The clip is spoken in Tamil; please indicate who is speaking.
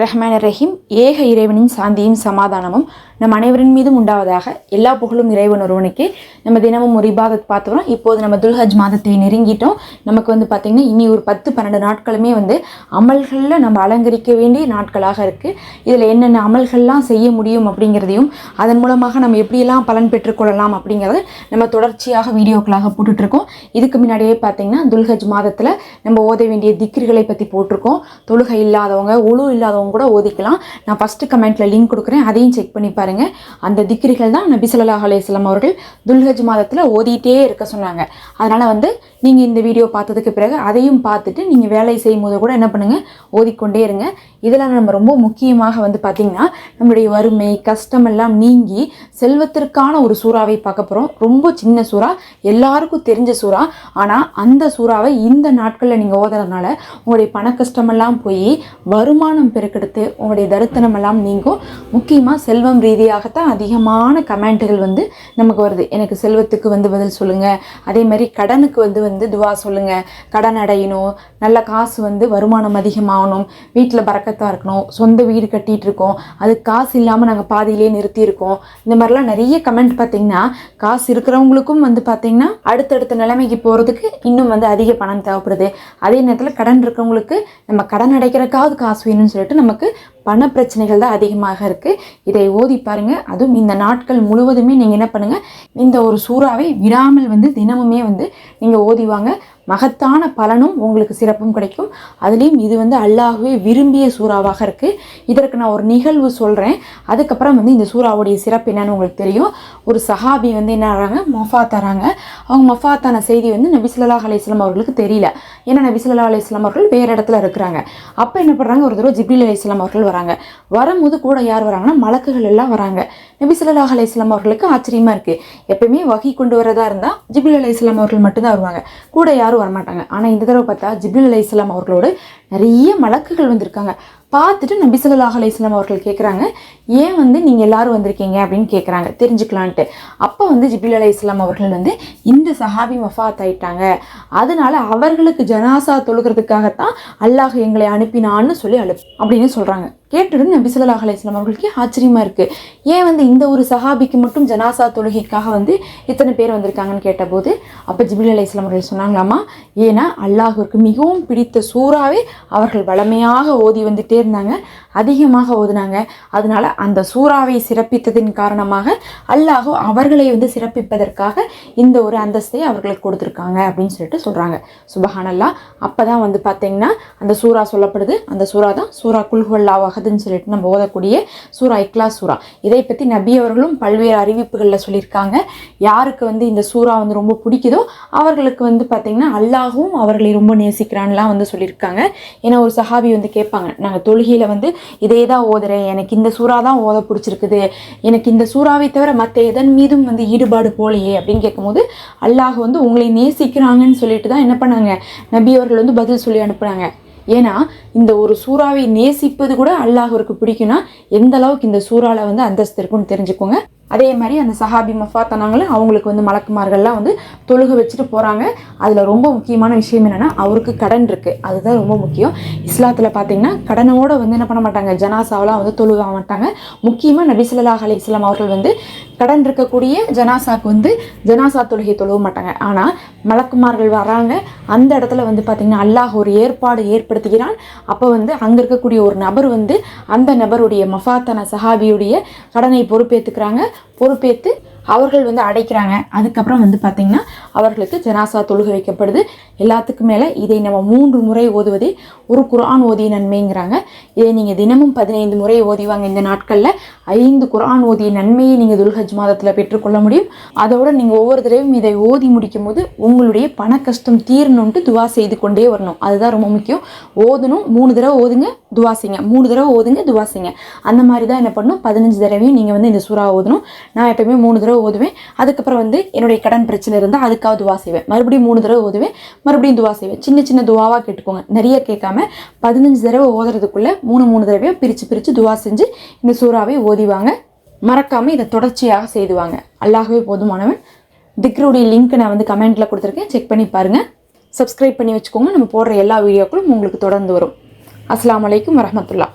Speaker 1: ரஹ்மான் ரஹீம் ஏக இறைவனின் சாந்தியும் சமாதானமும் நம் அனைவரின் மீதும் உண்டாவதாக எல்லா புகழும் இறைவன் ஒருவனுக்கு. நம்ம தினமும் ஒரு இபாதத் பார்த்து இப்போது நம்ம துல்ஹஜ் மாதத்தை நெருங்கிட்டோம். நமக்கு வந்து பார்த்திங்கன்னா இனி ஒரு பத்து பன்னெண்டு நாட்களுமே வந்து அமல்களில் நம்ம அலங்கரிக்க வேண்டிய நாட்களாக இருக்குது இதில் என்னென்ன அமல்கள்லாம் செய்ய முடியும் அப்படிங்கிறதையும் அதன் மூலமாக நம்ம எப்படியெல்லாம் பலன் பெற்றுக்கொள்ளலாம் அப்படிங்கிறத நம்ம தொடர்ச்சியாக வீடியோக்களாக போட்டுட்ருக்கோம். இதுக்கு முன்னாடியே பார்த்தீங்கன்னா துல்ஹஜ் மாதத்தில் நம்ம ஓத வேண்டிய திக்ரிகளை பற்றி போட்டிருக்கோம். தொழுகை இல்லாதவங்க உழு இல்லாதவங்க கூட ஓதிக்கலாம் நான் ஃபஸ்ட்டு கமெண்ட்டில் லிங்க் கொடுக்குறேன். அதையும் செக் பண்ணி பாருங்கள் அந்த திக்ரிகள் தான் நபி ஸல்லல்லாஹு அலையம் அவர்கள் துல்ஹஜ் மாதத்தில் ஓதிட்டே இருக்க சொன்னாங்க. அதனால் வந்து நீங்கள் இந்த வீடியோ பார்த்ததுக்கு பிறகு அதையும் பார்த்துட்டு நீங்கள் வேலை செய்யும் போது கூட என்ன பண்ணுங்கள் ஓதிக்கொண்டே இருங்க. இதில் நம்ம ரொம்ப முக்கியமாக வந்து பார்த்திங்கன்னா நம்மளுடைய வறுமை கஷ்டம் எல்லாம் நீங்கி செல்வத்திற்கான ஒரு சூறாவை பார்க்க போகிறோம் ரொம்ப சின்ன சூறா எல்லாருக்கும் தெரிஞ்ச சூறா. ஆனால் அந்த சூறாவை இந்த நாட்களில் நீங்கள் ஓதுறதுனால உங்களுடைய பண கஷ்டமெல்லாம் போய் வருமானம் பெருக்கெடுத்து உங்களுடைய தரித்திரம் எல்லாம் நீங்கும். முக்கியமாக செல்வம் ரீதியாகத்தான் அதிகமான கமெண்ட்டுகள் வந்து நமக்கு வருது. எனக்கு செல்வத்துக்கு வந்து பதில் சொல்லுங்கள் அதே மாதிரி கடனுக்கு வந்து வந்து துவா சொல்லுங்கள் கடன் அடையணும். நல்ல காசு வந்து வருமானம் அதிகமாகணும். வீட்டில் பறக்கத்தாக இருக்கணும். சொந்த வீடு கட்டிகிட்டு இருக்கோம். அது காசு இல்லாமல் நாங்கள் பாதியிலே நிறுத்தியிருக்கோம் இந்த மாதிரிலாம் நிறைய கமெண்ட் பார்த்தீங்கன்னா காசு இருக்கிறவங்களுக்கும் வந்து பார்த்தீங்கன்னா அடுத்தடுத்த நிலைமைக்கு போகிறதுக்கு இன்னும் வந்து அதிக பணம் தேவைப்படுது. அதே நேரத்தில் கடன் இருக்கிறவங்களுக்கு நம்ம கடன் அடைக்கிறக்காவது காசு வேணும்னு சொல்லிட்டு நம்ம நமக்கு பண பிரச்சனைகள் தான் அதிகமாக இருக்குது இதை ஓதி பாருங்கள் அதுவும் இந்த நாட்கள் முழுவதுமே நீங்கள் என்ன பண்ணுங்கள் இந்த ஒரு சூறாவை விடாமல் வந்து தினமுமே வந்து நீங்கள் ஓதிவாங்க மகத்தான பலனும் உங்களுக்கு சிறப்பும் கிடைக்கும். அதுலேயும் இது வந்து அல்லாஹ்வே விரும்பிய சூறாவாக இருக்குது இதற்கு நான் ஒரு நிகழ்வு சொல்கிறேன் அதுக்கப்புறம் வந்து இந்த சூறாவுடைய சிறப்பு என்னன்னு உங்களுக்கு தெரியும். ஒரு சஹாபி வந்து என்ன ஆகிறாங்க? மொஃபாத் தராங்க அவங்க மஃபாத்தான செய்தி வந்து நபிசுல்லா ஸல்லல்லாஹு அவர்களுக்கு தெரியல. ஏன்னா நபிசுல்லா ஸல்லல்லாஹு அவர்கள் வேறு இடத்துல இருக்கிறாங்க. அப்போ என்ன பண்ணுறாங்க ஒரு தடவை ஜிப்ரீல் அலைஹிஸ்ஸலாம் அவர்கள் வராங்க. வரும்போது கூட யார் வராங்கன்னா மலக்குகள் எல்லாம் வராங்க. நபி ஸல்லல்லாஹு அலைஹி அவர்களுக்கு ஆச்சரியமா இருக்குது எப்பயுமே வகை கொண்டு வரதா இருந்தால் ஜிப்ரீல் அலைஹிஸ்ஸலாம் அவர்கள் மட்டும்தான் வருவாங்க. கூட யாரும் வரமாட்டாங்க. ஆனால் இந்த தடவை பார்த்தா ஜிப்ரீல் அலைஹிஸ்ஸலாம் அவர்களோடு நிறைய மலக்குகள் வந்திருக்காங்க. பார்த்துட்டு நபி ஸல்லல்லாஹு அலையம் அவர்கள் கேட்குறாங்க ஏன் வந்து நீங்கள் எல்லாரும் வந்திருக்கீங்க? அப்படின்னு கேட்குறாங்க தெரிஞ்சுக்கலான்ட்டு. அப்போ வந்து ஜிபில் அலி இஸ்லாம் அவர்கள் வந்து இந்த சஹாபி மஃபாத் ஆயிட்டாங்க. அதனால அவர்களுக்கு ஜனாசா தொழுகிறதுக்காகத்தான் அல்லாஹ் எங்களை அனுப்பினான்னு சொல்லி அழு அப்படின்னு சொல்கிறாங்க கேட்டுடன் நபி ஸல்லல்லாஹு அலையம் வஸல்லம் அவர்களுக்கு ஆச்சரியமாக இருக்குது ஏன் வந்து இந்த ஒரு சஹாபிக்கு மட்டும் ஜனாசா தொழுகைக்காக வந்து இத்தனை பேர் வந்திருக்காங்கன்னு கேட்டபோது அப்போ ஜிபில் அலைஹிஸ்லாம் அவர்கள் சொன்னாங்களாமா ஏன்னா அல்லாஹிற்கு மிகவும் பிடித்த சூறாவே அவர்கள் வளமையாக ஓதி வந்துட்டே இருந்தாங்க. அதிகமாக ஓதுனாங்க. அதனால அந்த சூறாவை சிறப்பித்ததின் காரணமாக அல்லாஹோ அவர்களை வந்து சிறப்பிப்பதற்காக இந்த ஒரு அந்தஸ்தை அவர்களுக்கு கொடுத்துருக்காங்க அப்படின்னு சொல்லிட்டு சொல்கிறாங்க சுபஹானல்லா அப்போ தான் வந்து பார்த்தீங்கன்னா அந்த சூறா சொல்லப்படுது. அந்த சூறா தான் சூறா குல்ஹுல்லா வகதுன்னு சொல்லிட்டு நம்ம ஓதக்கூடிய சூறா இக்லா சூறா. இதை பற்றி நபி அவர்களும் பல்வேறு அறிவிப்புகளில் சொல்லியிருக்காங்க. யாருக்கு வந்து இந்த சூறா வந்து ரொம்ப பிடிக்குதோ அவர்களுக்கு வந்து பார்த்திங்கன்னா அல்லாஹும் அவர்களை ரொம்ப நேசிக்கிறான்லாம் வந்து சொல்லியிருக்காங்க. ஏன்னா ஒரு சஹாபி வந்து கேட்பாங்க நாங்கள் தொழுகையில் வந்து இதே தான் ஓதுறேன். எனக்கு இந்த சூறா தான் ஓத பிடிச்சிருக்குது. எனக்கு இந்த சூறாவை தவிர மற்ற எதன் மீதும் வந்து ஈடுபாடு போலையே. அப்படின்னு கேட்கும்போது அல்லாஹ் வந்து உங்களை நேசிக்கிறாங்கன்னு சொல்லிட்டு தான் என்ன பண்ணாங்க? நபி அவர்கள் வந்து பதில் சொல்லி அனுப்புனாங்க. ஏன்னா இந்த ஒரு சூறாவை நேசிப்பது கூட அல்லாஹருக்கு பிடிக்கும்னா எந்த அளவுக்கு இந்த சூறாவில் வந்து அந்தஸ்து இருக்குன்னு தெரிஞ்சுக்கோங்க. அதே மாதிரி அந்த சஹாபி மஃபாத்தானாங்கள அவங்களுக்கு வந்து மலக்குமார்கள்லாம் வந்து தொழுக வச்சுட்டு போகிறாங்க அதில் ரொம்ப முக்கியமான விஷயம் என்னென்னா அவருக்கு கடன் இருக்குது அதுதான் ரொம்ப முக்கியம். இஸ்லாத்தில் பார்த்தீங்கன்னா கடனோட வந்து என்ன பண்ண மாட்டாங்க. ஜனாசாவெலாம் வந்து தொழுக மாட்டாங்க. முக்கியமாக நபி அலி இஸ்லாம் அவர்கள் வந்து கடன் இருக்கக்கூடிய ஜனாசாக்கு வந்து ஜனாசா தொழுகை தொழுக மாட்டாங்க. ஆனால் மலக்குமார்கள் வராங்க. அந்த இடத்துல வந்து பார்த்திங்கன்னா அல்லாஹ் ஒரு ஏற்பாடு ஏற்படுத்துகிறான். அப்போ வந்து அங்கே இருக்கக்கூடிய ஒரு நபர் வந்து அந்த நபருடைய மஃபாத்தான சஹாபியுடைய கடனை பொறுப்பேற்றுக்கிறாங்க பொறுப்பேற்று அவர்கள் வந்து அடைக்கிறாங்க. அதுக்கப்புறம் வந்து பார்த்திங்கன்னா அவர்களுக்கு ஜனாசா தொழுக வைக்கப்படுது. எல்லாத்துக்கும் மேலே இதை நம்ம மூன்று முறை ஓதுவதே ஒரு குரான் ஓதிய நன்மைங்கிறாங்க. இதை நீங்கள் தினமும் பதினைந்து முறை ஓதிவாங்க இந்த நாட்களில். ஐந்து குரான் ஓதிய நன்மையை நீங்கள் துல்ஹஜ் மாதத்தில் பெற்றுக்கொள்ள முடியும். அதோடு நீங்கள் ஒவ்வொரு தடவையும் இதை ஓதி முடிக்கும் போது உங்களுடைய பண கஷ்டம் தீரணுன்ட்டு துவா செய்து கொண்டே வரணும். அதுதான் ரொம்ப முக்கியம். ஓதணும். மூணு தடவை ஓதுங்க துவா செய்யுங்க மூணு தடவை ஓதுங்க துவா செய்யுங்க அந்த மாதிரி தான் என்ன பண்ணணும்? பதினஞ்சு தடவையும் நீங்கள் வந்து இந்த சூறா ஓதணும். நான் எப்பயுமே மூணு தடவை ஓதுவேன். அதுக்கப்புறம் வந்து என்னுடைய கடன் பிரச்சனை இருந்தால் அதுக்காக துவா செய்வேன். மறுபடியும் மூணு தடவை ஓதுவேன். மறுபடியும் துவா செய்வேன். சின்ன சின்ன துவாவாக கேட்டுக்கோங்க. நிறைய கேட்காம பதினஞ்சு தடவை ஓதுறதுக்குள்ளே மூணு மூணு தடவையும் பிரித்து பிரித்து துவா செஞ்சு இந்த சூறாவை ஓதிவாங்க. மறக்காமல் இதை தொடர்ச்சியாக செய்துவாங்க. அல்லாகவே போதுமானவன். திக்ருடைய லிங்க் நான் வந்து கமெண்ட்டில் கொடுத்துருக்கேன். செக் பண்ணி பாருங்கள் சப்ஸ்கிரைப் பண்ணி வச்சுக்கோங்க. நம்ம போடுற எல்லா வீடியோக்களும் உங்களுக்கு தொடர்ந்து வரும். அஸ்லாம் அலைக்கும் வரமத்துல்லா